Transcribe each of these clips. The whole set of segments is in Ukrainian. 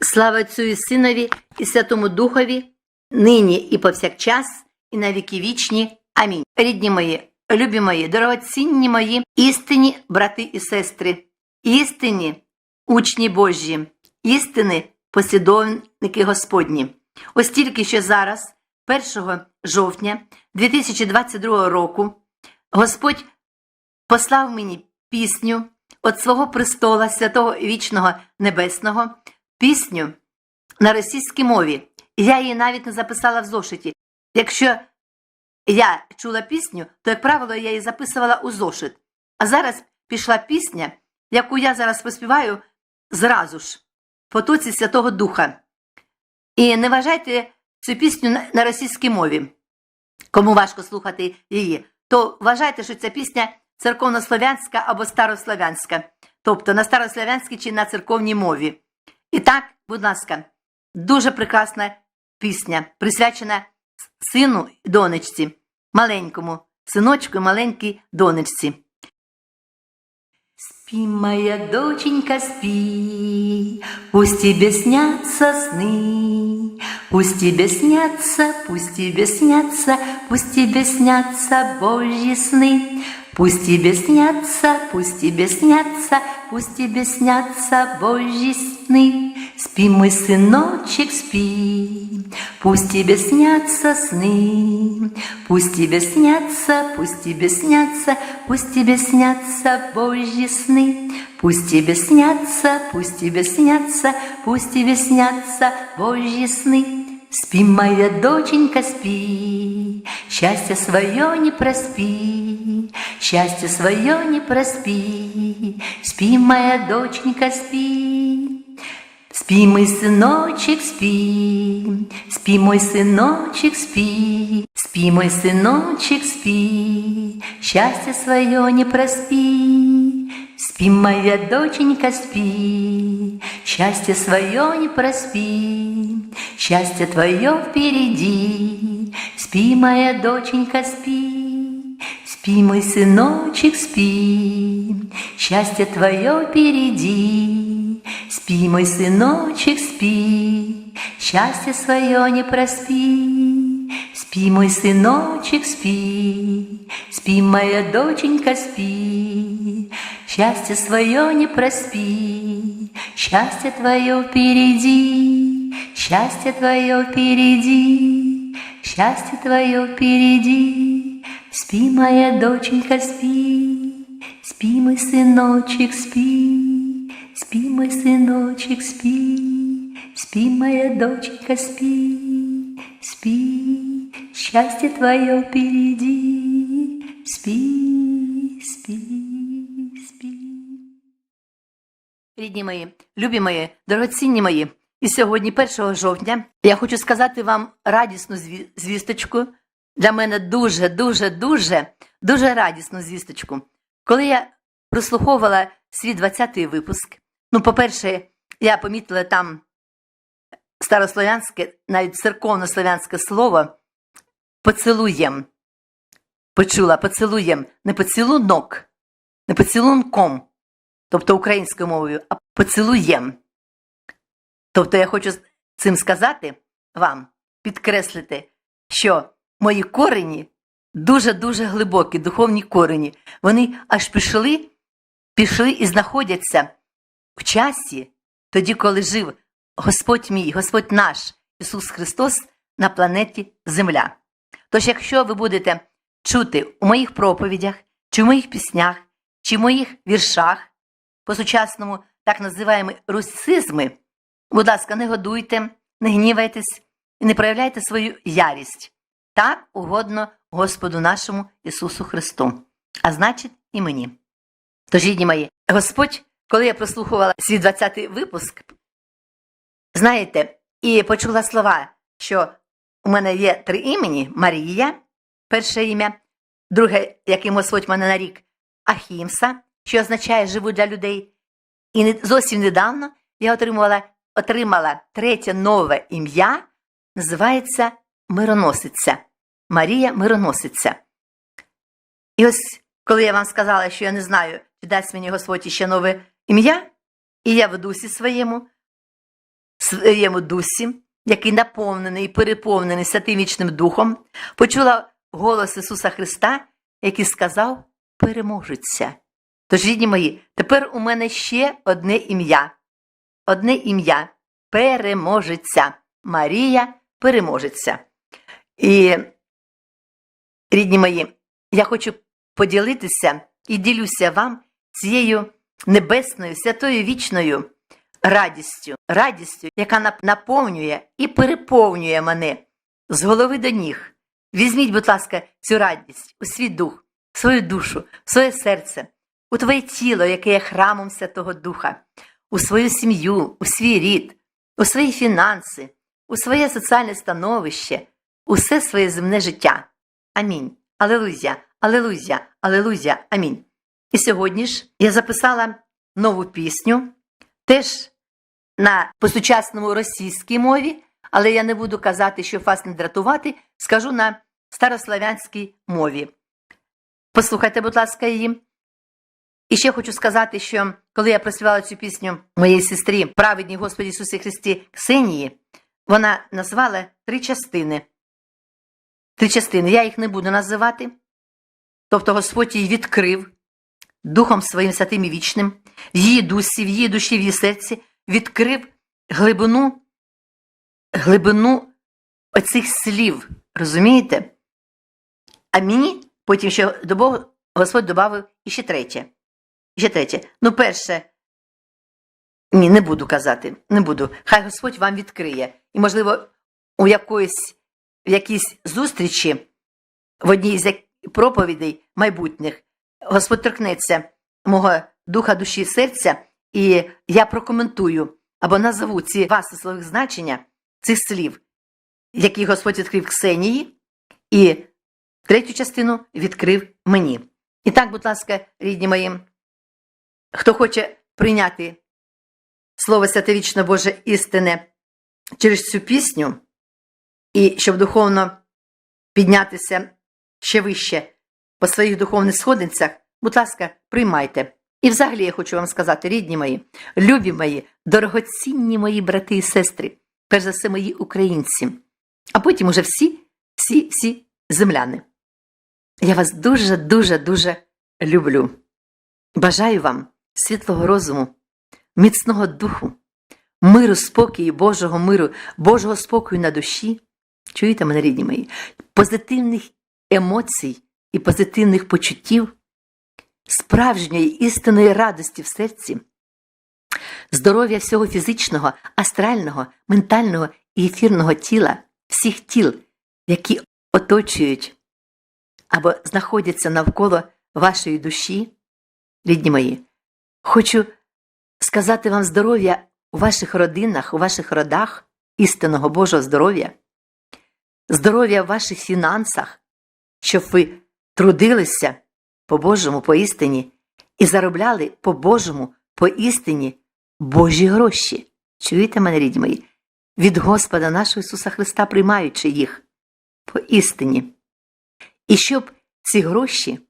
Слава Отцю і Синові і Святому Духові, нині і повсякчас, і на віки вічні. Амінь. Рідні мої, любі мої, дорогоцінні мої, істинні брати і сестри, істинні учні Божі, істини послідовники Господні. Ось тільки що зараз, 1 жовтня 2022 року, Господь послав мені пісню від свого престола святого вічного небесного, пісню на російській мові. Я її навіть не записала в зошиті. Якщо я чула пісню, то, як правило, я її записувала у зошит. А зараз пішла пісня, яку я зараз поспіваю зразу ж, потоці Святого Духа. І не вважайте цю пісню на- російській мові. Кому важко слухати її, то вважайте, що ця пісня церковнослов'янська або старослов'янська, тобто на старослов'янській чи на церковній мові. І так, будь ласка, дуже прекрасна пісня, присвячена сину і донечці, маленькому, синочку і маленькій донечці. Спи, моя доченька, спи, пусть тебе снятся сны, пусть тебе снятся, пусть тебе снятся, пусть тебе снятся Божьи сны. Пусть тебе снятся, пусть тебе снятся, пусть тебе снятся Божьи сны. Спи, мой сыночек, спи, пусть тебе снятся сны, пусть тебе снятся, пусть тебе снятся, пусть тебе снятся Божьи сны. Пусть тебе снятся, пусть тебе снятся, пусть тебе снятся Божьи сны. Спи, моя доченька, спи, счастье свое не проспи, счастье свое не проспи. Спи, моя доченька, спи. Спи, мой сыночек, спи, спи, мой сыночек, спи, спи, мой сыночек, спи, счастье свое не проспи. Спи, моя доченька, спи, счастье свое не проспи, счастье твое впереди. Спи, моя доченька, спи, спи, мой сыночек, спи, счастье твое впереди. Спи, мой сыночек, спи, счастье свое не проспи. Спи, мой сыночек, спи, спи, моя доченька, спи, счастье свое не проспи, счастье твое впереди, счастье твое впереди, счастье твое впереди. Спи, моя доченька, спи, спи, мой сыночек, спи, спи, мой сыночек, спи, спи, моя доченька, спи, спи, счастье твое впереди, спи, спи, спи. Рідні мої, любі мої, дорогоцінні мої, і сьогодні, 1 жовтня, я хочу сказати вам радісну звісточку. Для мене дуже, дуже, дуже, дуже радісну звісточку. Коли я прослуховувала свій 20-й випуск, ну, по-перше, я помітила там старослов'янське, навіть церковнослов'янське слово поцілуєм. Почула поцілуєм, не поцілунок, не поцілунком, тобто українською мовою, а поцілуєм. Тобто я хочу цим сказати вам, підкреслити, що мої корені дуже-дуже глибокі, духовні корені. Вони аж пішли, пішли і знаходяться в часі, тоді, коли жив Господь мій, Господь наш Ісус Христос на планеті Земля. Тож, якщо ви будете чути у моїх проповідях, чи в моїх піснях, чи в моїх віршах, по-сучасному так називаємо русизми, будь ласка, не годуйте, не гнівайтесь і не проявляйте свою ярість. Так угодно Господу нашому Ісусу Христу, а значить і мені. Тож, рідні мої, Господь, коли я прослухувала свій 20-й випуск, знаєте, і почула слова, що у мене є три імені: Марія, перше ім'я, друге, яким Господь мене нарік, Ахімса, що означає живу для людей. І зовсім недавно я отримала, отримала третє нове ім'я, називається Мироносиця. Марія Мироносиця. І ось, коли я вам сказала, що я не знаю, чи дасть мені Господь ще нове ім'я, і я в дусі своєму своєму дусі, який наповнений і переповнений Святим Вічним Духом, почула голос Ісуса Христа, який сказав переможеться. Тож, рідні мої, тепер у мене ще одне ім'я. Одне ім'я переможеться. Марія переможеться. І, рідні мої, я хочу поділитися і ділюся вам цією небесною, святою вічною радістю, радістю, яка наповнює і переповнює мене з голови до ніг. Візьміть, будь ласка, цю радість у свій дух, свою душу, своє серце, у твоє тіло, яке є храмом Святого Духа, у свою сім'ю, у свій рід, у свої фінанси, у своє соціальне становище, усе своє земне життя. Амінь. Алелуя, алелуя, алелуя, амінь. І сьогодні ж я записала нову пісню, теж на по-сучасному російській мові, але я не буду казати, щоб вас не дратувати, скажу на старослав'янській мові. Послухайте, будь ласка, її. І ще хочу сказати, що коли я проспівала цю пісню моїй сестрі, праведній Господі Ісусі Христі Ксенії, вона назвала три частини. Три частини. Я їх не буду називати. Тобто Господь її відкрив Духом своїм святим і вічним, в її дусі, в її душі, в її серці, відкрив глибину, глибину оцих слів. Розумієте? А мені потім ще до Бога Господь додав іще третє. Ще третє. Ну, перше, ні, не буду казати, не буду. Хай Господь вам відкриє. І, можливо, у якоїсь, в якійсь зустрічі, в одній з проповідей майбутніх, Господь торкнеться мого духа, душі і серця, і я прокоментую або назову ці два смислових значення цих слів, які Господь відкрив Ксенії, і третю частину відкрив мені. І так, будь ласка, рідні мої, хто хоче прийняти Слово Святовічне Боже істине через цю пісню, і щоб духовно піднятися ще вище по своїх духовних сходинцях, будь ласка, приймайте. І взагалі я хочу вам сказати, рідні мої, любі мої, дорогоцінні мої брати і сестри, перш за все мої українці, а потім уже всі, всі, всі земляни. Я вас дуже, дуже, дуже люблю. Бажаю вам світлого розуму, міцного духу, миру, спокою, Божого миру, Божого спокою на душі. Чуєте мене, рідні мої? Позитивних емоцій і позитивних почуттів, справжньої істинної радості в серці, здоров'я всього фізичного, астрального, ментального і ефірного тіла, всіх тіл, які оточують або знаходяться навколо вашої душі, рідні мої, хочу сказати вам здоров'я у ваших родинах, у ваших родах, істинного Божого здоров'я, здоров'я в ваших фінансах, щоб ви трудилися по Божому, по істині і заробляли по Божому, по істині Божі гроші. Чуєте мене, рідні мої? Від Господа нашого Ісуса Христа, приймаючи їх по істині. І щоб ці гроші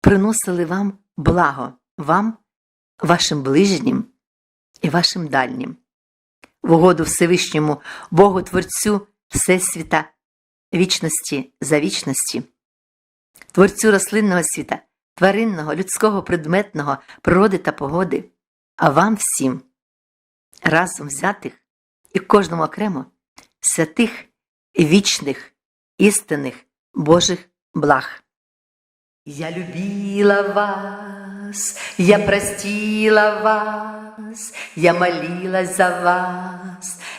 приносили вам благо, вам, вашим ближнім і вашим дальнім, в угоду Всевишньому Богу Творцю Всесвіта, вічності за вічності, Творцю рослинного світа, тваринного, людського, предметного, природи та погоди, а вам всім, разом взятих і кожному окремо святих, вічних, істинних Божих благ. Я любила вас, я простила вас, я молилась за вас,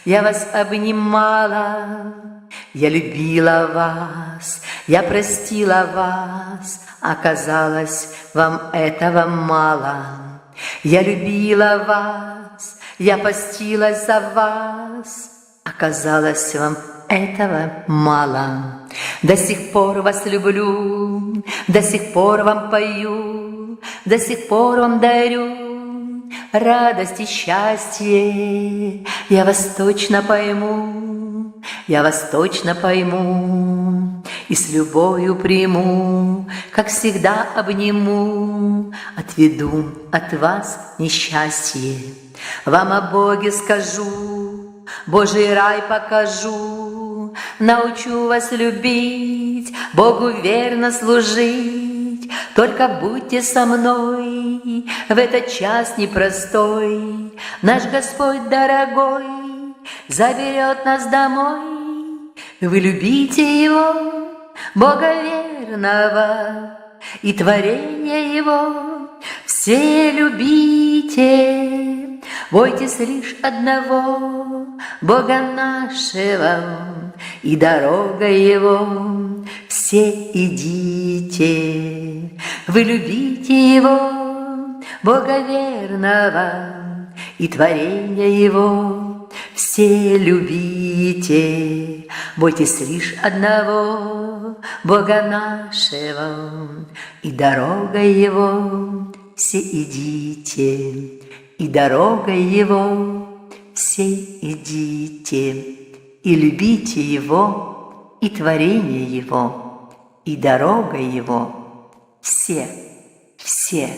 я вас обнимала, я любила вас, я простила вас, оказалось, вам этого мало. Я любила вас, я постилась за вас, оказалось, вам этого мало. До сих пор вас люблю, до сих пор вам пою, до сих пор вам дарю радость и счастье. Я вас точно пойму, я вас точно пойму и с любовью приму, как всегда обниму, отведу от вас несчастье. Вам о Боге скажу, Божий рай покажу, научу вас любить, Богу верно служить. Только будьте со мной в этот час непростой. Наш Господь дорогой заберет нас домой. Вы любите Его, Бога верного, и творение Его все любите. Бойтесь лишь одного, Бога нашего, и дорога Его все идите. Вы любите Его, Бога верного, и творение Его все любите. Бойтесь лишь одного, Бога нашего, и дорога Его все идите, и дорога Его все идите, и любите Его, и творение Его, и дорога Его все, все,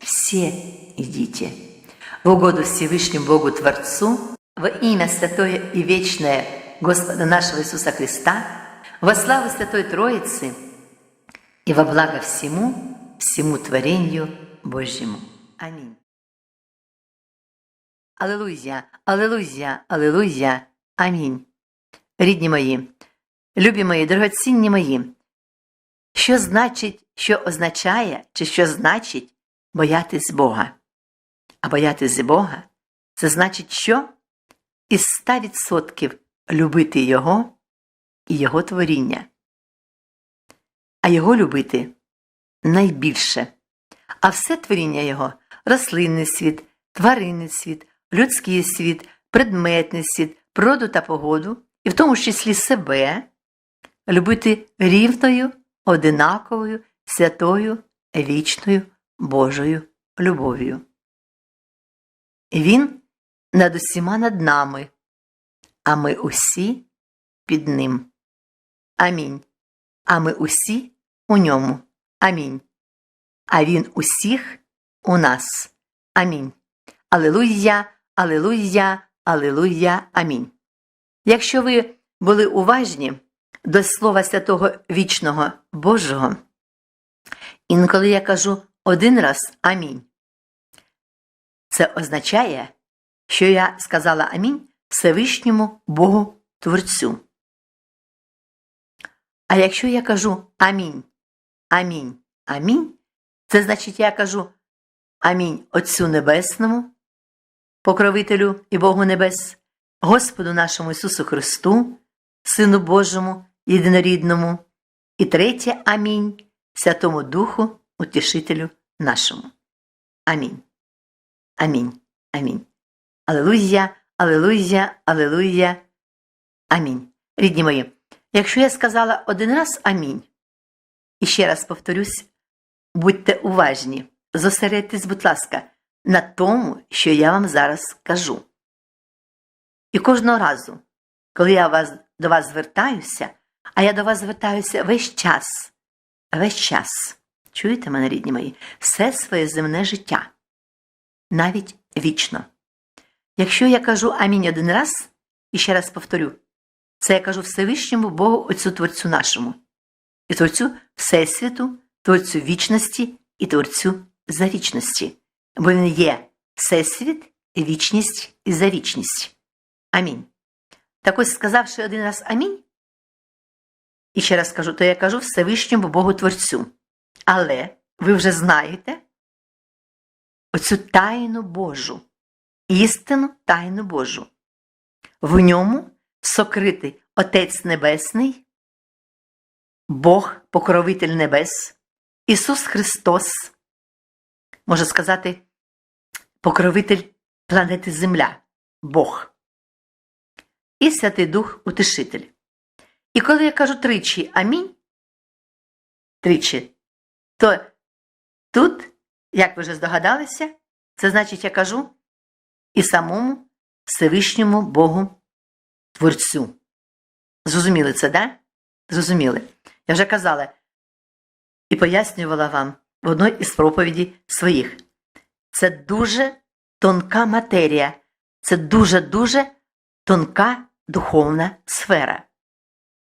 все идите. В угоду Всевышнему Богу Творцу, во имя Святое и Вечное Господа нашего Иисуса Христа, во славу Святой Троицы и во благо всему, всему творению Божьему. Аминь. Алелуя, алелуя, алелуя, амінь. Рідні мої, любі мої, дорогоцінні мої, Що значить, що означає, чи що значить боятись Бога? А боятись Бога це значить, що із 100% любити Його і Його творіння. А Його любити найбільше. А все творіння Його рослинний світ, тваринний світ, людський світ, предметний світ, природу та погоду, і в тому числі себе, любити рівною, одинаковою, святою, вічною Божою любов'ю. Він над усіма над нами, а ми усі під ним. Амінь. А ми усі у ньому. Амінь. А він усіх у нас. Амінь. Алилуя, алилуя, алилуя, амінь. Якщо ви були уважні до Слова Святого Вічного Божого, інколи я кажу один раз амінь. Це означає, що я сказала амінь Всевишньому Богу Творцю. А якщо я кажу амінь, амінь, амінь, це значить, я кажу амінь Отцю Небесному, Покровителю і Богу Небес, Господу нашому Ісусу Христу, Сину Божому, єдинорідному, і третє амінь Святому Духу, Утішителю нашому. Амінь. Амінь. Амінь. Алелуя, алелуя, алелуя. Амінь. Рідні мої, якщо я сказала один раз амінь, і ще раз повторюсь, будьте уважні, зосередьтесь, будь ласка, на тому, що я вам зараз кажу. І кожного разу, коли я вас, до вас звертаюся, а я до вас звертаюся весь час, весь час, чуєте мене, рідні мої, все своє земне життя, навіть вічно. Якщо я кажу амінь один раз, і ще раз повторю, це я кажу Всевишньому Богу Отцю Творцю нашому, і Творцю Всесвіту, Творцю вічності і Творцю завічності, бо Він є Всесвіт, вічність і завічність. Амінь. Так ось, сказавши один раз амінь, і ще раз кажу, то я кажу Всевишньому Богу Творцю. Але ви вже знаєте оцю тайну Божу, істину тайну Божу. В ньому сокритий Отець Небесний, Бог, Покровитель Небес, Ісус Христос, можна сказати, покровитель планети Земля, Бог і Святий Дух Утешитель. І коли я кажу тричі амінь, тричі, то тут, як ви вже здогадалися, це значить, я кажу і самому Всевишньому Богу Творцю. Зрозуміли це, да? Зрозуміли. Я вже казала і пояснювала вам в одній із проповіді своїх. Це дуже тонка матерія. Це дуже-дуже тонка духовна сфера.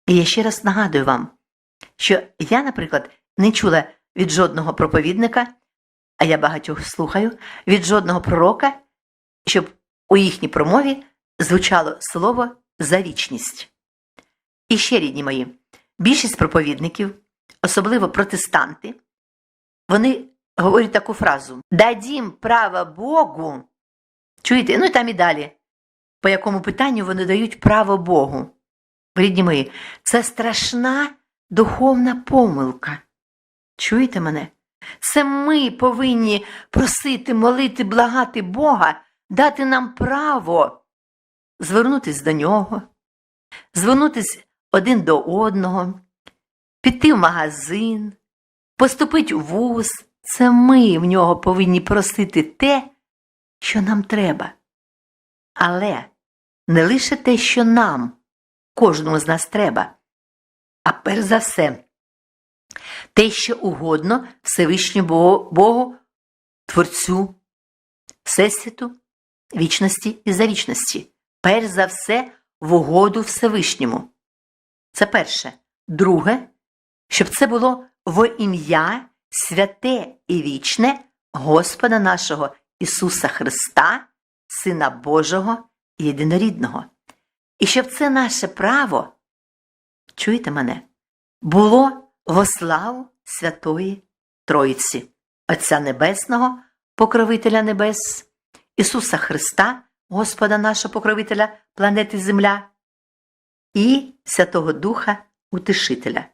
І я ще раз нагадую вам, що я, наприклад, не чула від жодного проповідника, а я багатьох слухаю, від жодного пророка, щоб у їхній промові звучало слово за вічність. І ще, рідні мої, більшість проповідників, особливо протестанти, вони говорять таку фразу: дадім право Богу. Чуєте? Ну і там і далі. По якому питанню вони дають право Богу. Рідні мої, це страшна духовна помилка. Чуєте мене? Це ми повинні просити, молити, благати Бога, дати нам право звернутися до нього, звернутися один до одного, піти в магазин, поступити в вуз. Це ми в нього повинні просити те, що нам треба. Але не лише те, що нам, кожному з нас треба, а перш за все, те, що угодно Всевишньому Богу, Творцю, Всесвіту, вічності і завічності. Перш за все, в угоду Всевишньому. Це перше. Друге, щоб це було во ім'я святе і вічне Господа нашого Ісуса Христа, Сина Божого єдинорідного. І щоб це наше право, чуєте мене, було во славу Святої Троїці, Отця Небесного, Покровителя Небес, Ісуса Христа, Господа нашого Покровителя планети Земля і Святого Духа Утешителя.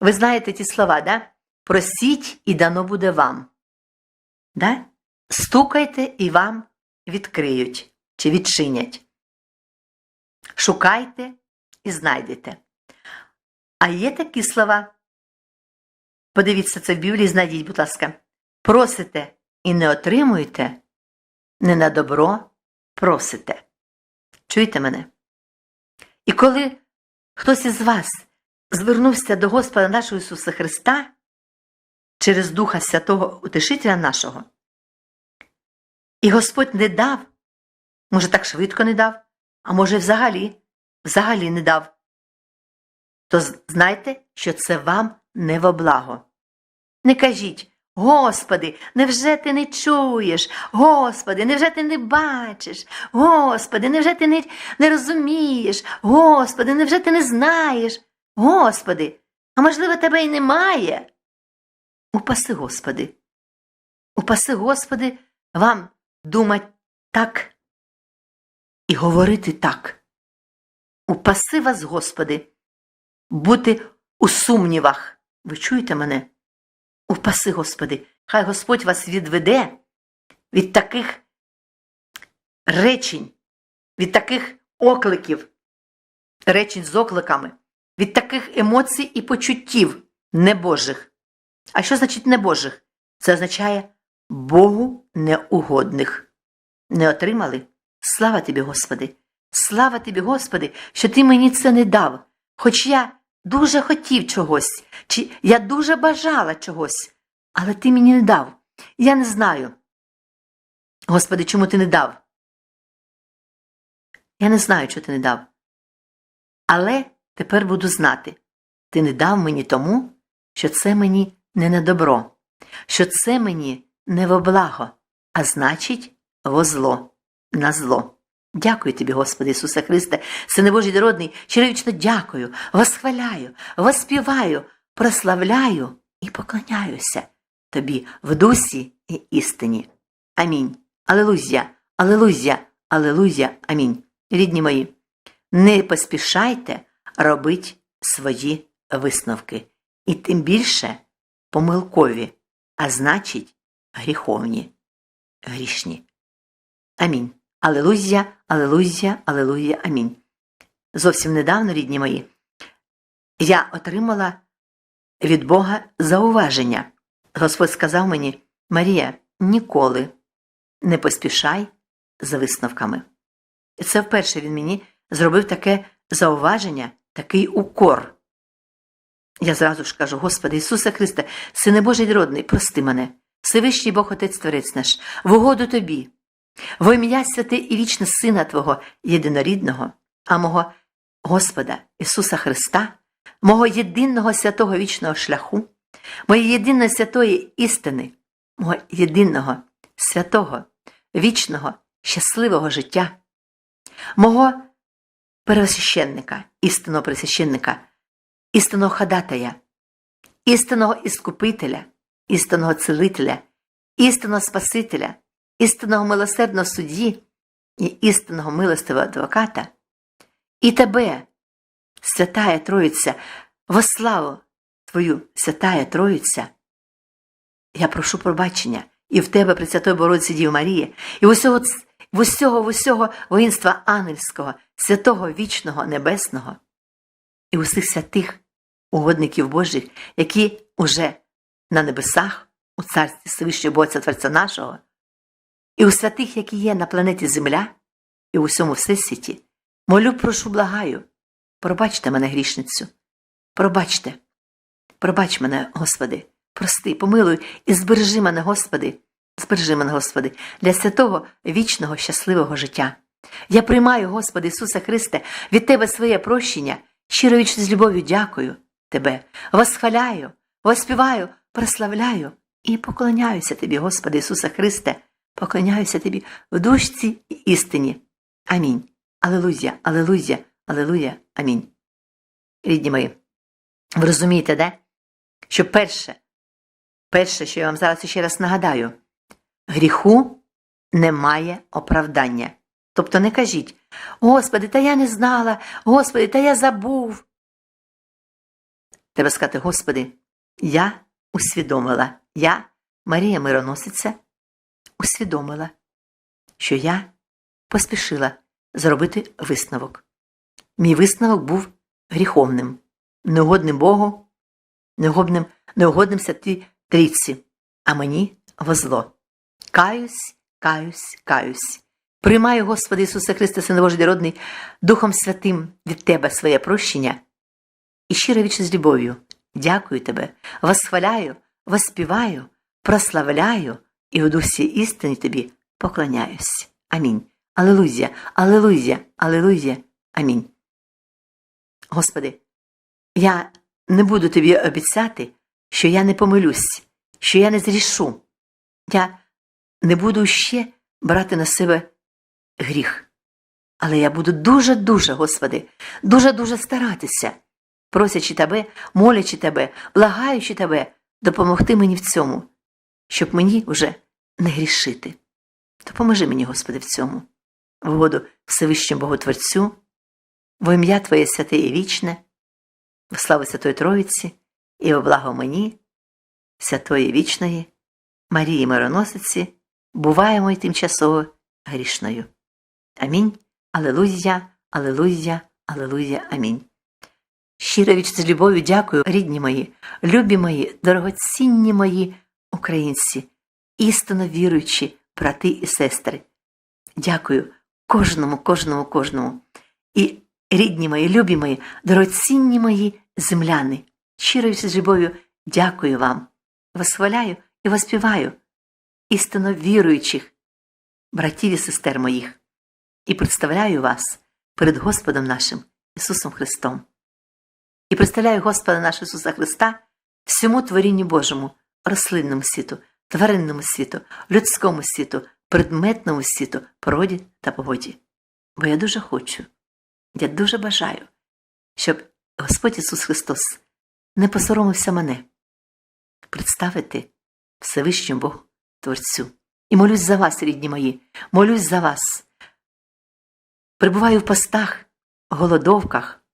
Ви знаєте ті слова, да? Просіть і дано буде вам. Да? Стукайте і вам відкриють чи відчинять. Шукайте і знайдете. А є такі слова. Подивіться це в Біблії, знайдіть, будь ласка. Просите і не отримуєте, не на добро просите. Чуєте мене? І коли хтось із вас звернувся до Господа нашого Ісуса Христа через Духа Святого Утешителя нашого, і Господь не дав, може, так швидко не дав, а може, взагалі, взагалі не дав, то знайте, що це вам не во благо. Не кажіть, Господи, невже ти не чуєш? Господи, невже ти не бачиш? Господи, невже ти не, не розумієш? Господи, невже ти не знаєш? Господи, а можливо, тебе й немає? Упаси, Господи. Упаси, Господи, вам думать так і говорити так. Упаси вас, Господи, бути у сумнівах. Ви чуєте мене? Упаси, Господи, хай Господь вас відведе від таких речень, від таких окликів, речень з окликами, від таких емоцій і почуттів небожих. А що значить небожих? Це означає Богу неугодних. Не отримали? Слава тобі, Господи! Слава тобі, Господи, що ти мені це не дав, хоч я дуже хотів чогось, чи я дуже бажала чогось, але ти мені не дав. Я не знаю. Господи, чому ти не дав? Я не знаю, чого ти не дав. Але тепер буду знати. Ти не дав мені тому, що це мені не на добро, що це мені не во благо, а значить, во зло, на зло. Дякую тобі, Господи Ісусе Христе, Сине Божий дородний, щировічно дякую, восхваляю, воспіваю, прославляю і поклоняюся тобі в дусі і істині. Амінь. Алелузя, алелузя, алелузя, амінь. Рідні мої, не поспішайте робити свої висновки, і тим більше помилкові, а значить, гріховні, грішні. Амінь. Алелузя, алелузя, алелуя, амінь. Зовсім недавно, рідні мої, я отримала від Бога зауваження. Господь сказав мені, Марія, ніколи не поспішай за висновками. І це вперше він мені зробив таке зауваження, такий укор. Я зразу ж кажу, Господи Ісусе Христе, Сине Божий родний, прости мене, Всевишній Бог Отець Творець наш, в угоду тобі, во ім'я святе і вічне Сина Твого єдинорідного, а мого Господа Ісуса Христа, мого єдиного святого вічного шляху, моєї єдиної святої істини, мого єдиного святого, вічного, щасливого життя, мого первосвященника, істинного первосвященника, істинного ходатая, істинного іскупителя, істинного целителя, істинного Спасителя, істинного милосердного судді і істинного милостивого адвоката, і тебе, святая Троїця, во славу Твою, святая Троїця, я прошу пробачення і в тебе, Пресвятої Бородці Дів Марії, і усього, в усього, в усього воїнства ангельського, святого вічного небесного, і усіх святих угодників Божих, які уже на небесах, у царстві Всевишнього Бога Творця нашого, і у святих, які є на планеті Земля, і у всьому всесвіті, молю, прошу, благаю, пробачте мене грішницю, пробачте, пробач мене, Господи, прости, помилуй і збережи мене, Господи, збережи мене, Господи, для святого вічного щасливого життя. Я приймаю, Господи Ісуса Христе, від Тебе своє прощення, щиро вічно з любов'ю дякую Тебе, восхваляю, воспіваю, прославляю і поклоняюся Тобі, Господи Ісуса Христе, поклоняюся Тобі в душці і істині. Амінь. Алелуя, алелуя, алелуя, амінь. Рідні мої, ви розумієте, де? Що перше, перше, що я вам зараз ще раз нагадаю, гріху немає оправдання. Тобто не кажіть, Господи, та я не знала, Господи, та я забув. Треба сказати, Господи, я усвідомила, я, Марія Мироносиця, усвідомила, що я поспішила зробити висновок. Мій висновок був гріховним, неугодним Богу, неугодним, неугодним святій трійці, а мені во зло. Каюсь, каюсь, каюсь. Приймаю, Господи Ісуса Христа, Сина Божий родний, Духом Святим від Тебе своє прощення і щиро вічно з любов'ю. Дякую Тебе, восхваляю, воспіваю, прославляю і у дусі істини Тобі поклоняюсь. Амінь. Алелуя, алелуя, алелуя, амінь. Господи, я не буду тобі обіцяти, що я не помилюсь, що я не зрішу. Я не буду ще брати на себе гріх. Але я буду дуже-дуже, Господи, дуже-дуже старатися, просячи Тебе, молячи Тебе, благаючи Тебе, допомогти мені в цьому, щоб мені вже не грішити. Допоможи мені, Господи, в цьому, в угоду Всевишньому Боготворцю, во ім'я Твоє святе і вічне, в славу Святої Троїці і во благо мені, святої вічної, Марії Мироносиці, буваємо й тимчасово грішною. Амінь. Алелуя, алелуя, алелуя, амінь. Щиро віч з любов'ю дякую, рідні мої, любі мої, дорогоцінні мої українці, істинно віруючі брати і сестри. Дякую кожному, кожному, кожному. І рідні мої, любі мої, дорогоцінні мої земляни. Щиро віч з любов'ю дякую вам. Восхваляю і воспіваю істинно віруючих братів і сестер моїх і представляю вас перед Господом нашим Ісусом Христом. І представляю Господа нашого Ісуса Христа всьому творінню Божому, рослинному світу, тваринному світу, людському світу, предметному світу, породі та погоді. Бо я дуже хочу, я дуже бажаю, щоб Господь Ісус Христос не посоромився мене представити Всевишньому Богу Творцю. І молюсь за вас, рідні мої, молюсь за вас. Прибуваю в постах, голодовках,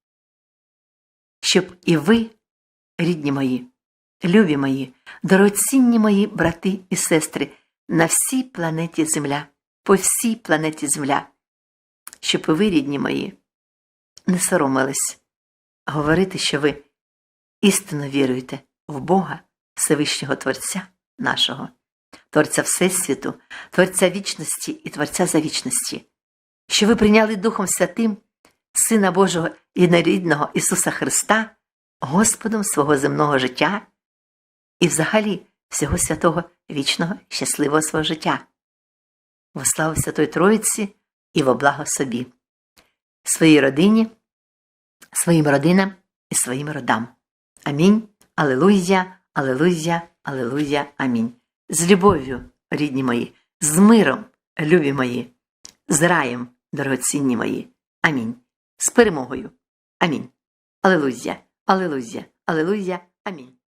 щоб і ви, рідні мої, любі мої, дорогоцінні мої брати і сестри на всій планеті Земля, по всій планеті Земля, щоб ви, рідні мої, не соромились говорити, що ви істинно віруєте в Бога, Всевишнього Творця нашого, Творця Всесвіту, Творця вічності і Творця завічності що ви прийняли Духом Святим Сина Божого єднорідного Ісуса Христа, Господом свого земного життя і взагалі всього святого вічного щасливого свого життя. Во славу Святої Троїці і во благо собі, своїй родині, своїм родинам і своїм родам. Амінь. Алелуя, алелуя, алелуя, амінь. З любов'ю, рідні мої, з миром, любі мої, з раєм, дорогоцінні мої. Амінь. З перемогою. Амінь. Алелуя, алелуя, алелуя, амінь.